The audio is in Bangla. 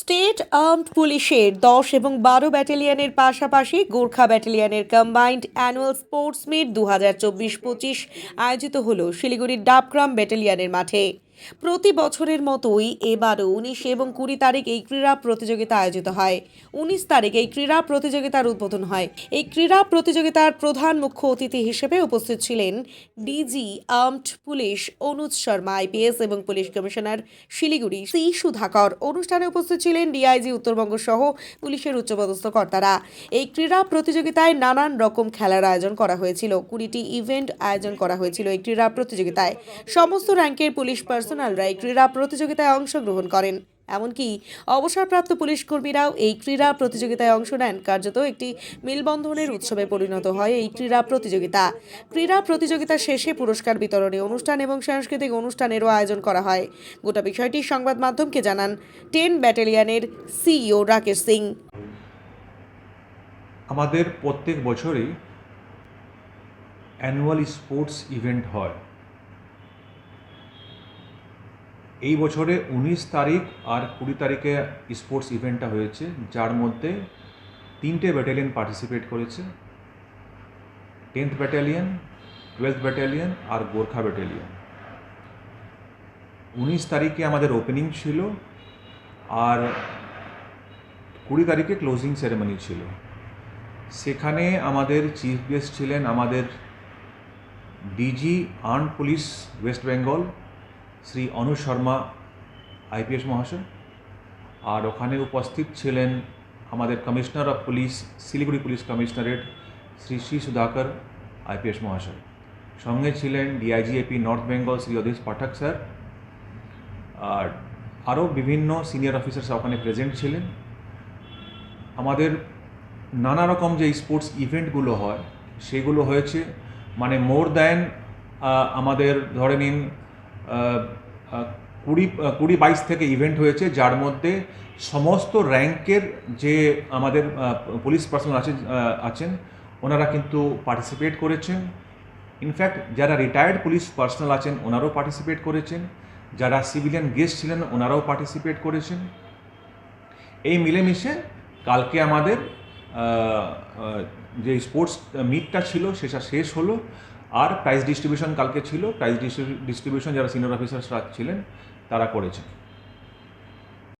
স্টেট আর্মড পুলিশের দশ এবং বারো ব্যাটালিয়নের পাশাপাশি গোর্খা ব্যাটালিয়ানের কম্বাইন্ড অ্যানুয়াল স্পোর্টস মিট দু হাজার চব্বিশ পঁচিশ আয়োজিত হল শিলিগুড়ির ডাবগ্রাম ব্যাটালিয়নের মাঠে। প্রতি বছরের মতোই এবারও উনিশ এবং কুড়ি তারিখ এই ক্রীড়া প্রতিযোগিতা আয়োজিত হয়। উনিশ তারিখ এই ক্রীড়া প্রতিযোগিতার উদ্বোধন হয়। এই ক্রীড়া প্রতিযোগিতার প্রধান মুখ্য অতিথি হিসেবে উপস্থিত ছিলেন DG armed police Anuj Sharma, IPS এবং police commissioner Siliguri C Sudhakar. অনুষ্ঠানে উপস্থিত ছিলেন ডিআইজি উত্তরবঙ্গ সহ পুলিশের উচ্চপদস্থ কর্তারা। এই ক্রীড়া প্রতিযোগিতায় নানান রকম খেলার আয়োজন করা হয়েছিল। কুড়িটি ইভেন্ট আয়োজন করা হয়েছিল এই ক্রীড়া প্রতিযোগিতায়। সমস্ত র্যাঙ্কের পুলিশ পার্সোনালরা ক্রীড়া প্রতিযোগিতায় অংশগ্রহণ করেন। এমনকি অবসরপ্রাপ্ত পুলিশ কর্মীরাও এই ক্রীড়া প্রতিযোগিতায় অংশ নেন। কার্যত একটি মিলবন্ধনের উৎসবে পরিণত হয় এই ক্রীড়া প্রতিযোগিতা। ক্রীড়া প্রতিযোগিতা শেষে পুরস্কার বিতরণী অনুষ্ঠান এবং সাংস্কৃতিক অনুষ্ঠানেরও আয়োজন করা হয়। গোটা বিষয়টি সংবাদ মাধ্যমকে জানান টেন ব্যাটালিয়নের সিইও রাকেশ সিং। আমাদের প্রত্যেক বছরই অ্যানুয়াল স্পোর্টস ইভেন্ট হয়। এই বছরে উনিশ তারিখ আর কুড়ি তারিখে স্পোর্টস ইভেন্টটা হয়েছে, যার মধ্যে তিনটে ব্যাটালিয়ন পার্টিসিপেট করেছে। টেন্থ ব্যাটালিয়ন, টুয়েলথ ব্যাটালিয়ন আর গোর্খা ব্যাটালিয়ন। উনিশ তারিখে আমাদের ওপেনিং ছিল আর কুড়ি তারিখে ক্লোজিং সেরেমনি ছিল। সেখানে আমাদের চিফ গেস্ট ছিলেন আমাদের DG arm police West Bengal Shri Anu Sharma IPS মহাশয়। আর ওখানে উপস্থিত ছিলেন আমাদের commissioner of police, Siliguri police commissionerate Shri Shri Sudhakar IPS মহাশয়। সঙ্গে ছিলেন DIG AP North Bengal Shri Adhish Pathak sir. আর আরও বিভিন্ন সিনিয়র অফিসার্স ওখানে প্রেজেন্ট ছিলেন। আমাদের নানা রকম যে স্পোর্টস ইভেন্টগুলো হয়, সেগুলো হয়েছে মানে মোর দ্যান আমাদের ধরে নিন কুড়ি কুড়ি বাইশ থেকে ইভেন্ট হয়েছে, যার মধ্যে সমস্ত র্যাঙ্কের যে আমাদের পুলিশ পার্সোনাল আছে আছেন ওনারা কিন্তু পার্টিসিপেট করেছেন। ইনফ্যাক্ট যারা রিটায়ার্ড পুলিশ পার্সোনাল আছেন, ওনারাও পার্টিসিপেট করেছেন। যারা সিভিলিয়ান গেস্ট ছিলেন, ওনারাও পার্টিসিপেট করেছেন। এই মিলেমিশে কালকে আমাদের যে স্পোর্টস মিটটা ছিল, সেটা শেষ হলো। আর প্রাইস ডিস্ট্রিবিউশন কালকে ছিল। প্রাইস ডিস্ট্রিবিউশন যারা সিনিয়র অফিসার্সরা ছিলেন তারা করেছেন